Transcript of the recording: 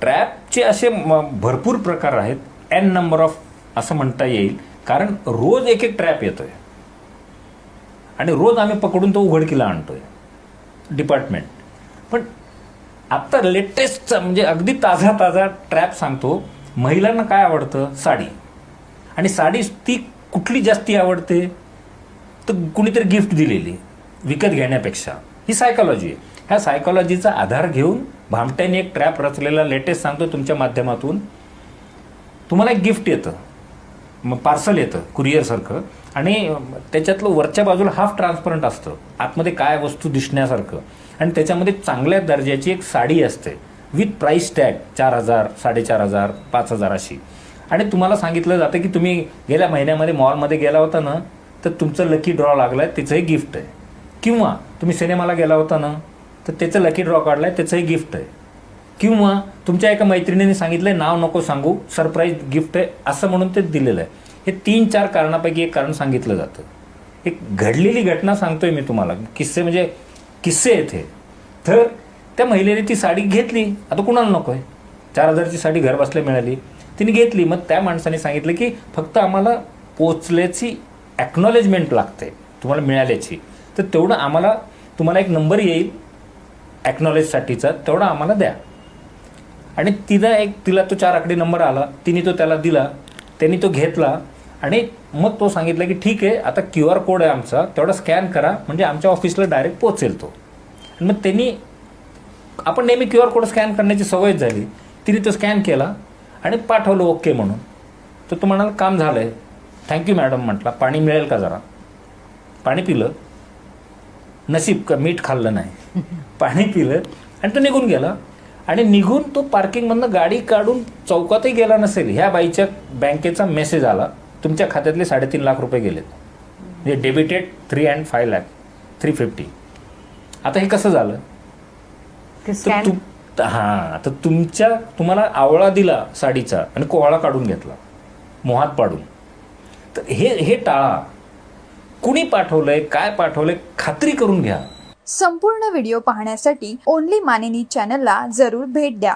ट्रॅपचे असे भरपूर प्रकार आहेत. एन नंबर ऑफ असं म्हणता येईल. कारण रोज एक एक ट्रॅप येतोय. आणि रोज आम्ही पकडून तो उघडकीला आणतोय. डिपार्टमेंट पण आत्ता लेटेस्टचा म्हणजे अगदी ताजा ताजा ट्रॅप सांगतो. महिलांना काय आवडतं? साडी. आणि साडी ती कुठली जास्ती आवडते? तर कुणीतरी गिफ्ट दिलेली. विकत घेण्यापेक्षा. ही सायकॉलॉजी आहे. ह्या सायकॉलॉजीचा आधार घेऊन भामट्याने एक ट्रॅप रचलेला लेटेस्ट सांगतो तुमच्या माध्यमातून. तुम्हाला एक गिफ्ट येतं. मग पार्सल येतं कुरिअरसारखं आणि त्याच्यातलं वरच्या बाजूला हाफ ट्रान्सपरंट असतं. आतमध्ये काय वस्तू दिसण्यासारखं. आणि त्याच्यामध्ये चांगल्या दर्जाची एक साडी असते. विथ प्राईस टॅग चार हजार साडेचार हजार पाच हजार अशी. आणि तुम्हाला सांगितलं जातं की तुम्ही गेल्या महिन्यामध्ये मॉलमध्ये गेला होता ना तर तुमचं लकी ड्रॉ लागला आहे तिचंही गिफ्ट आहे. किंवा तुम्ही सिनेमाला गेला होता ना तर त्याचं लकी ड्रॉ काढलाय त्याचंही गिफ्ट आहे. किंवा तुमच्या एका मैत्रिणीने सांगितलंय नाव नको सांगू सरप्राईज गिफ्ट आहे असं म्हणून ते दिलेलं आहे. हे तीन चार कारणापैकी एक कारण सांगितलं जातं. एक घडलेली घटना सांगतोय मी तुम्हाला. किस्से म्हणजे किस्से आहेत हे तर त्या महिलेने ती साडी घेतली. आता कुणाला नको आहे? चार हजारची साडी घर बसल्या मिळाली. तिने घेतली. मग त्या माणसाने सांगितलं की फक्त आम्हाला पोचल्याची ॲक्नॉलेजमेंट लागते. तुम्हाला मिळाल्याची. तर तेवढं आम्हाला तुम्हाला एक नंबर येईल. ॲक्नॉलेजसाठीचा तेवढा आम्हाला द्या. आणि तिला एक तिला तो चार आकडी नंबर आला तिने तो त्याला दिला त्यांनी तो घेतला आणि मग तो सांगितला की ठीक आहे आता क्यू आर कोड आहे आमचा तेवढा स्कॅन करा म्हणजे आमच्या ऑफिसला डायरेक्ट पोचेल तो. आणि मग त्यांनी आपण नेहमी क्यू आर कोड स्कॅन करण्याची सवयच झाली तिने तो स्कॅन केला आणि पाठवलं ओके म्हणून. तर तो म्हणाला काम झालं आहे थँक्यू मॅडम म्हटला पाणी मिळेल का जरा? पाणी पिलं. नशीब का मीठ खाल्लं नाही. पाणी पिलं आणि तो निघून गेला. आणि निघून तो पार्किंगमधनं गाडी काढून चौकातही गेला नसेल. ह्या बाईच्या बँकेचा मेसेज आला. तुमच्या खात्यातले साडेतीन लाख रुपये गेलेत. म्हणजे debited three and five lakh three fifty आता हे कसं झालं? ते तर स्कॅन तु हां तर तुमच्या तुम्हाला आवळा दिला साडीचा आणि कोहळा काढून घेतला. मोहात पाडून. तर हे हे टाळा. कुणी पाठवलंय काय पाठवलंय खात्री करून घ्या. संपूर्ण व्हिडिओ पाहण्यासाठी ओनली मानिनी चॅनलला जरूर भेट द्या.